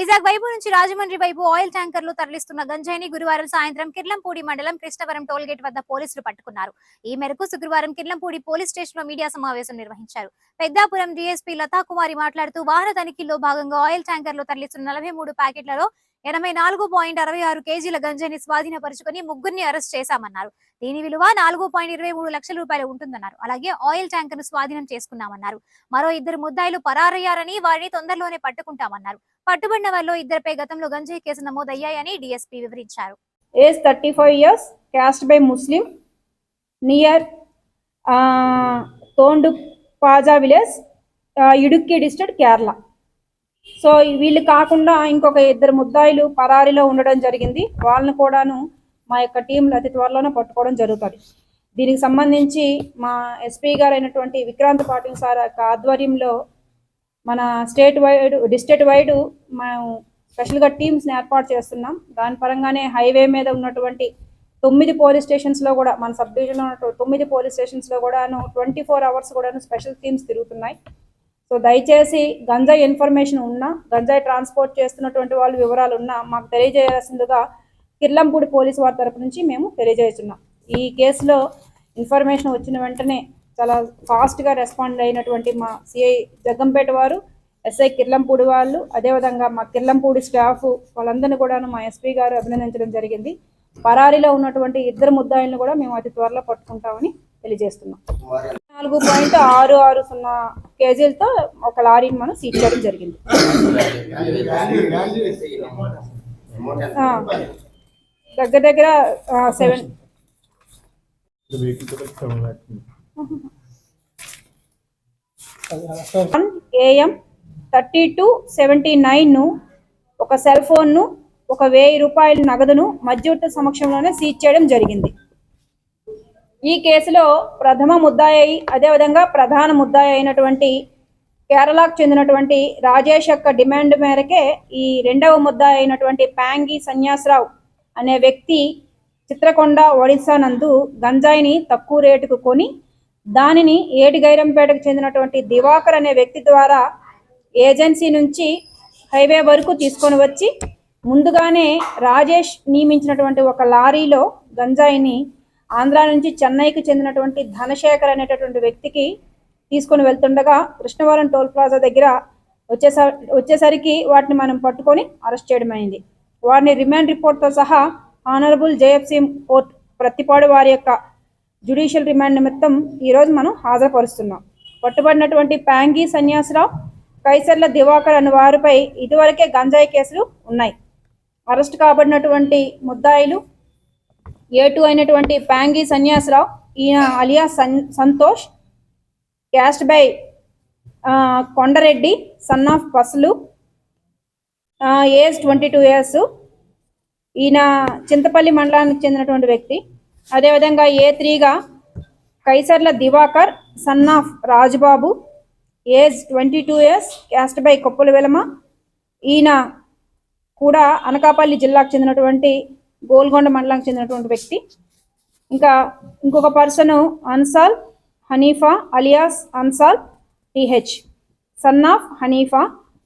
వైజాగ్ వైపు నుంచి రాజమండ్రి వైపు ఆయిల్ ట్యాంకర్లు తరలిస్తున్న గంజాయిని గురువారం సాయంత్రం కిర్లంపూడి మండలం కృష్ణవరం టోల్ గేట్ వద్ద పోలీసులు పట్టుకున్నారు. ఈ మేరకు శుక్రవారం కిర్లంపూడి పోలీస్ స్టేషన్లో మీడియా సమావేశం నిర్వహించారు. పెద్దాపురం డీఎస్పీ లతా కుమారి మాట్లాడుతూ వాహన తనిఖీల్లో భాగంగా ఆయిల్ ట్యాంకర్లు తరలిస్తున్న నలభై మూడు ప్యాకెట్లలో ఎనభై నాలుగు పాయింట్ అరవై ఆరు కేజీల గంజాయిని స్వాధీనపరుచుకుని ముగ్గురిని అరెస్ట్ చేశామన్నారు. దీని విలువ నాలుగు పాయింట్ ఇరవై మూడు లక్షల రూపాయలు ఉంటుందన్నారు. అలాగే ఆయిల్ ట్యాంకర్ను స్వాధీనం చేసుకున్నామన్నారు. మరో ఇద్దరు ముద్దాయిలు పరారయ్యారని వారిని తొందరలోనే పట్టుకుంటామన్నారు. పట్టుబడిన వారిలో ఇద్దరిపై గతంలో గంజాయి కేసు నమోదయ్యాయని డిఎస్పీ వివరించారు. Age thirty five years caste by Muslim near తోండు పాజా village Idukki district Kerala. So వీళ్ళు కాకుండా ఇంకొక ఇద్దరు ముద్దాయిలు పరారీలో ఉండడం జరిగింది. వాళ్ళని కూడాను మా యొక్క టీంలు అతి త్వరలోనే పట్టుకోవడం జరుగుతుంది. దీనికి సంబంధించి మా ఎస్పీ గారు అయినటువంటి విక్రాంత్ పాటిల్ సార్ యొక్క ఆధ్వర్యంలో మన స్టేట్ వైడ్ డిస్ట్రిక్ట్ వైడ్ మేము స్పెషల్గా టీమ్స్ని ఏర్పాటు చేస్తున్నాం. దాని పరంగానే హైవే మీద ఉన్నటువంటి తొమ్మిది పోలీస్ స్టేషన్స్లో కూడా మన సబ్ డివిజన్లో ఉన్నటువంటి తొమ్మిది పోలీస్ స్టేషన్స్లో కూడాను ట్వంటీ ఫోర్ అవర్స్ కూడాను స్పెషల్ టీమ్స్ తిరుగుతున్నాయి. సో దయచేసి గంజాయి ఇన్ఫర్మేషన్ ఉన్నా గంజాయి ట్రాన్స్పోర్ట్ చేస్తున్నటువంటి వాళ్ళు వివరాలు ఉన్నా మాకు తెలియజేయాల్సిందిగా కిర్లంపూడి పోలీసు వారి తరపు నుంచి మేము తెలియజేస్తున్నాం. ఈ కేసులో ఇన్ఫర్మేషన్ వచ్చిన వెంటనే చాలా ఫాస్ట్గా రెస్పాండ్ అయినటువంటి మా సిఐ జగ్గంపేట వారు ఎస్ఐ కిర్లంపూడి వాళ్ళు అదేవిధంగా మా కిర్లంపూడి స్టాఫ్ వాళ్ళందరినీ కూడా మా ఎస్పీ గారు అభినందించడం జరిగింది. పరారీలో ఉన్నటువంటి ఇద్దరు ముద్దాయిలను కూడా మేము అతి త్వరలో పట్టుకుంటామని తెలియజేస్తున్నాం. నాలుగు పాయింట్ ఆరు ఆరు సున్నా కేజీలతో ఒక లారీని మనం సీట్ చేయడం జరిగింది. దగ్గర దగ్గర seven. One AM thirty two seventy నైన్ను ఒక సెల్ ఫోన్ను ఒక వెయ్యి రూపాయల నగదును మధ్యవర్తి సమక్షంలోనే సీజ్ చేయడం జరిగింది. ఈ కేసులో ప్రథమ ముద్దాయి అదేవిధంగా ప్రధాన ముద్దాయి అయినటువంటి కేరళకు చెందినటువంటి రాజేష్ యొక్క డిమాండ్ మేరకే ఈ రెండవ ముద్దాయి అయినటువంటి ప్యాంగి సన్యాసరావు అనే వ్యక్తి చిత్రకొండ ఒడిశా నందు గంజాయిని తక్కువ రేటుకు కొని దానిని ఏటిగైరంపేటకు చెందినటువంటి దివాకర్ అనే వ్యక్తి ద్వారా ఏజెన్సీ నుంచి హైవే వరకు తీసుకొని వచ్చి ముందుగానే రాజేష్ నియమించినటువంటి ఒక లారీలో గంజాయిని ఆంధ్ర నుంచి చెన్నైకి చెందినటువంటి ధనశేఖర్ అనేటటువంటి వ్యక్తికి తీసుకొని వెళ్తుండగా కృష్ణవరం టోల్ ప్లాజా దగ్గర వచ్చేసరి వచ్చేసరికి వాటిని మనం పట్టుకొని అరెస్ట్ చేయడం అయింది. వారిని రిమాండ్ రిపోర్ట్తో సహా ఆనరబుల్ జేఎఫ్సి కోర్ట్ ప్రతిపాడు వారి యొక్క జ్యుడిషియల్ రిమాండ్ నిమిత్తం ఈరోజు మనం హాజరుపరుస్తున్నాం. పట్టుబడినటువంటి ప్యాంగి సన్యాసరావు కైసర్ల దివాకర్ అనే వారిపై ఇదివరకే గంజాయి కేసులు ఉన్నాయి. అరెస్ట్ కాబడినటువంటి ముద్దాయిలు ఏ టూ అయినటువంటి ప్యాంగి సన్యాసరావు ఈయన alias Santosh caste by Kondareddy son of Pasulu age twenty two years ఈయన చింతపల్లి మండలానికి చెందినటువంటి వ్యక్తి. అదేవిధంగా A త్రీగా Kaisarla Divakar son of Rajubabu age twenty two years caste by Koppula Velama ఈయన కూడా అనకాపల్లి జిల్లాకు చెందినటువంటి గోల్కొండ మండలానికి చెందినటువంటి వ్యక్తి. ఇంకా ఇంకొక person Ansal Hanifa alias Ansal T H son of Hanifa